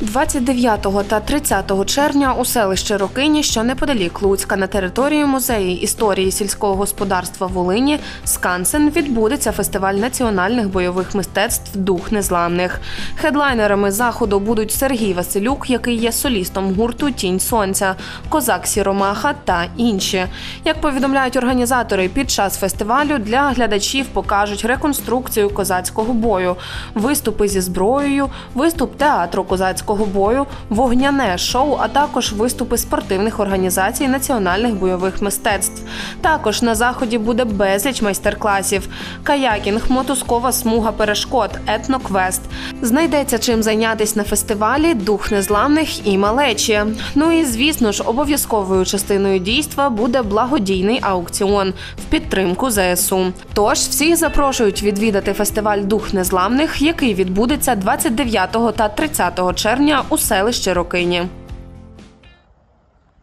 29 та 30 червня у селищі Рокині, що неподалік Луцька, на території музею історії сільського господарства Волині Скансен відбудеться фестиваль національних бойових мистецтв Дух Незламних. Хедлайнерами заходу будуть Сергій Василюк, який є солістом гурту Тінь Сонця, Козак Сіромаха та інші. Як повідомляють організатори, під час фестивалю для глядачів покажуть реконструкцію козацького бою, виступи зі зброєю, виступ театру козацького бою, вогняне шоу, а також виступи спортивних організацій національних бойових мистецтв. Також на заході буде безліч майстер-класів: каякінг, мотузкова смуга перешкод, етноквест. Знайдеться чим зайнятись на фестивалі Дух незламних і малечі. Ну і звісно ж, обов'язковою частиною дійства буде благодійний аукціон в підтримку ЗСУ. Тож всіх запрошують відвідати фестиваль Дух незламних, який відбудеться 29 та 30 червня у селищі Рокині.